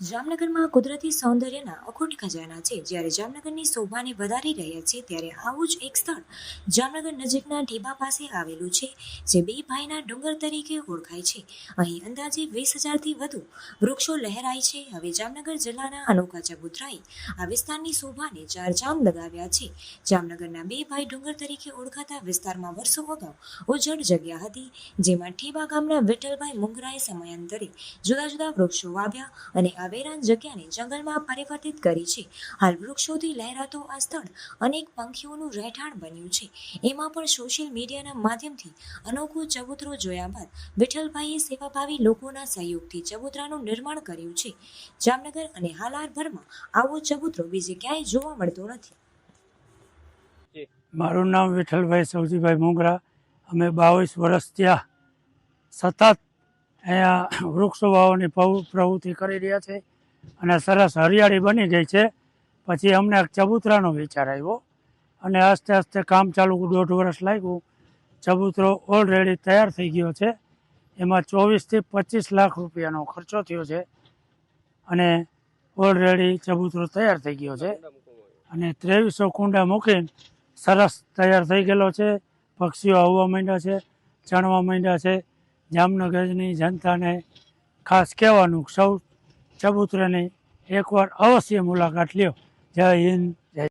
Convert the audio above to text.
જામનગરમાં કુદરતી સૌંદર્યના અખૂટ ખજાના છે. જ્યારે જામનગરની શોભાને વધારી રહ્યા છે, ત્યારે આવું જ એક સ્થળ જામનગર નજીકના ઢીબા પાસે આવેલું છે, જે બે ભાઈના ડુંગર તરીકે ઓળખાય છે. અહીં અંદાજે વીસ હજારથી વધુ વૃક્ષો લહેરાય છે. હવે જામનગર જિલ્લાના અનોખા ચબુતરાએ આ વિસ્તારની શોભાને ચાર ચામ લગાવ્યા છે. જામનગરના બે ભાઈ ડુંગર તરીકે ઓળખાતા વિસ્તારમાં વર્ષો અગાઉ ઉજ્જડ જગ્યા હતી, જેમાં ઠેબા ગામના વિઠ્ઠલભાઈ મુંગરાએ સમયાંતરે જુદા જુદા વૃક્ષો વાવ્યા અને આ વેરાન જગ્યાને જંગલમાં પરિવર્તિત કરી છે. હાલ વૃક્ષોથી લહેરાતો આ સ્થળ અનેક પંખીઓનું રહેઠાણ બન્યું છે. એમાં પણ સોશિયલ મીડિયાના માધ્યમથી અનોખો ચબૂતરો જોયા બાદ વિઠ્ઠલભાઈએ સેવાભાવી લોકોના સહયોગથી ચબૂતરાનું નિર્માણ કર્યું છે. જામનગર અને હાલારભરમાં આવો ચબૂતરો બીજે ક્યાંય જોવા મળતો નથી. મારું નામ વિઠ્ઠલભાઈ સૌજીભાઈ મોગરા. અમે બાવીસ વર્ષ ત્યાં સતત અહીંયા વૃક્ષો વાવવાની પ્રવૃ- પ્રવૃત્તિ કરી રહ્યા છે અને સરસ હરિયાળી બની ગઈ છે. પછી અમને ચબૂતરાનો વિચાર આવ્યો અને આસ્તે આસ્તે કામ ચાલુ દોઢ વર્ષ લાગ્યું. ચબૂતરો ઓલરેડી તૈયાર થઈ ગયો છે. એમાં ચોવીસથી પચીસ લાખ રૂપિયાનો ખર્ચો થયો છે અને ઓલરેડી ચબૂતરો તૈયાર થઈ ગયો છે. અને ત્રેવીસો કુંડા મૂકીને સરસ તૈયાર થઈ ગયેલો છે. પક્ષીઓ આવવા માંડ્યા છે, ચણવા માંડ્યા છે. જામનગરની જનતાને ખાસ કહેવાનું સૌ ચબૂતરાની એકવાર અવશ્ય મુલાકાત લ્યો. જય હિન્દ.